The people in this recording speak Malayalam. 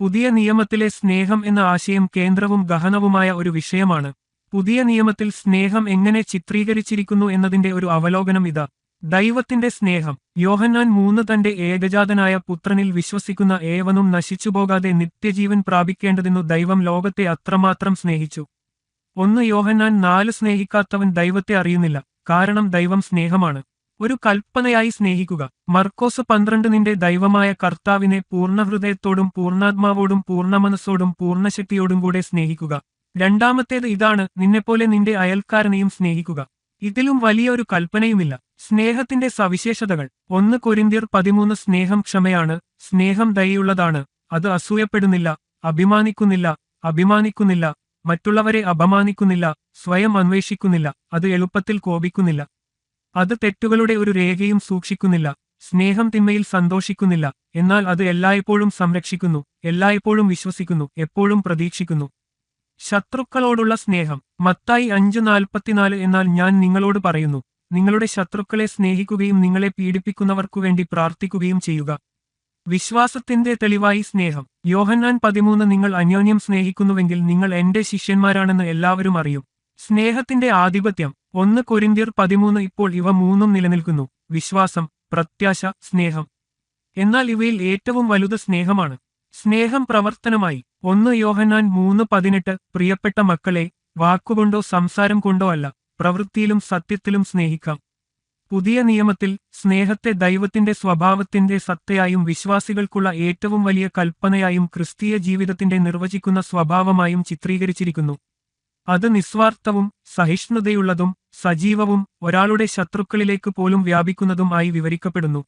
പുതിയ നിയമത്തിലെ സ്നേഹം എന്ന ആശയം കേന്ദ്രവും ഗഹനവുമായ ഒരു വിഷയമാണ്. പുതിയ നിയമത്തിൽ സ്നേഹം എങ്ങനെ ചിത്രീകരിച്ചിരിക്കുന്നു എന്നതിന്റെ ഒരു അവലോകനം ഇതാ. ദൈവത്തിന്റെ സ്നേഹം. യോഹന്നാൻ മൂന്ന് തന്റെ ഏകജാതനായ പുത്രനിൽ വിശ്വസിക്കുന്ന ഏവനും നശിച്ചുപോകാതെ നിത്യജീവൻ പ്രാപിക്കേണ്ടതെന്നു ദൈവം ലോകത്തെ അത്രമാത്രം സ്നേഹിച്ചു. ഒന്ന് യോഹന്നാൻ നാല് സ്നേഹിക്കാത്തവൻ ദൈവത്തെ അറിയുന്നില്ല. കാരണം ദൈവം സ്നേഹമാണ്. ഒരു കൽപ്പനയായി സ്നേഹിക്കുക. മർക്കോസ് പന്ത്രണ്ട് നിന്റെ ദൈവമായ കർത്താവിനെ പൂർണഹൃദയത്തോടും പൂർണാത്മാവോടും പൂർണമനസ്സോടും പൂർണശക്തിയോടും കൂടെ സ്നേഹിക്കുക. രണ്ടാമത്തേത് ഇതാണ് നിന്നെപ്പോലെ നിന്റെ അയൽക്കാരനെയും സ്നേഹിക്കുക. ഇതിലും വലിയ ഒരു കൽപ്പനയുമില്ല. സ്നേഹത്തിന്റെ സവിശേഷതകൾ. ഒന്ന് കൊരിന്തിയർ പതിമൂന്ന് സ്നേഹം ക്ഷമയാണ്. സ്നേഹം ദയുള്ളതാണ് അത് അസൂയപ്പെടുന്നില്ല അഭിമാനിക്കുന്നില്ല അഭിമാനിക്കുന്നില്ല. മറ്റുള്ളവരെ അപമാനിക്കുന്നില്ല സ്വയം അന്വേഷിക്കുന്നില്ല അത് എളുപ്പത്തിൽ കോപിക്കുന്നില്ല. അത് തെറ്റുകളുടെ ഒരു രേഖയും സൂക്ഷിക്കുന്നില്ല. സ്നേഹം തിന്മയിൽ സന്തോഷിക്കുന്നില്ല. എന്നാൽ അത് എല്ലായ്പ്പോഴും സംരക്ഷിക്കുന്നു. എല്ലായ്പ്പോഴും വിശ്വസിക്കുന്നു. എപ്പോഴും പ്രതീക്ഷിക്കുന്നു. ശത്രുക്കളോടുള്ള സ്നേഹം. മത്തായി അഞ്ച് നാൽപ്പത്തിനാല് എന്നാൽ ഞാൻ നിങ്ങളോട് പറയുന്നു. നിങ്ങളുടെ ശത്രുക്കളെ സ്നേഹിക്കുകയും നിങ്ങളെ പീഡിപ്പിക്കുന്നവർക്കു വേണ്ടി പ്രാർത്ഥിക്കുകയും ചെയ്യുക. വിശ്വാസത്തിന്റെ തെളിവായി സ്നേഹം. യോഹന്നാൻ പതിമൂന്ന് നിങ്ങൾ അന്യോന്യം സ്നേഹിക്കുന്നുവെങ്കിൽ നിങ്ങൾ എന്റെ ശിഷ്യന്മാരാണെന്ന് എല്ലാവരും അറിയും. സ്നേഹത്തിന്റെ ആധിപത്യം. ഒന്ന് കൊരിന്തിയർ പതിമൂന്ന് ഇപ്പോൾ ഇവ മൂന്നും നിലനിൽക്കുന്നു. വിശ്വാസം പ്രത്യാശ സ്നേഹം. എന്നാൽ ഇവയിൽ ഏറ്റവും വലുത് സ്നേഹമാണ്. സ്നേഹം പ്രവർത്തനമായി. ഒന്ന് യോഹന്നാൻ മൂന്ന് പതിനെട്ട് പ്രിയപ്പെട്ട മക്കളെ വാക്കുകൊണ്ടോ സംസാരം കൊണ്ടോ അല്ല പ്രവൃത്തിയിലും സത്യത്തിലും സ്നേഹിക്കാം. പുതിയ നിയമത്തിൽ സ്നേഹത്തെ ദൈവത്തിന്റെ സ്വഭാവത്തിന്റെ സത്തയായും വിശ്വാസികൾക്കുള്ള ഏറ്റവും വലിയ കൽപ്പനയായും ക്രിസ്തീയ ജീവിതത്തിന്റെ നിർവചിക്കുന്ന സ്വഭാവമായും ചിത്രീകരിച്ചിരിക്കുന്നു. അത് നിസ്വാർത്ഥവും സഹിഷ്ണുതയുള്ളതും സജീവവും ഒരാളുടെ ശത്രുക്കളിലേക്ക് പോലും വ്യാപിക്കുന്നതുമായി വിവരിക്കപ്പെടുന്നു.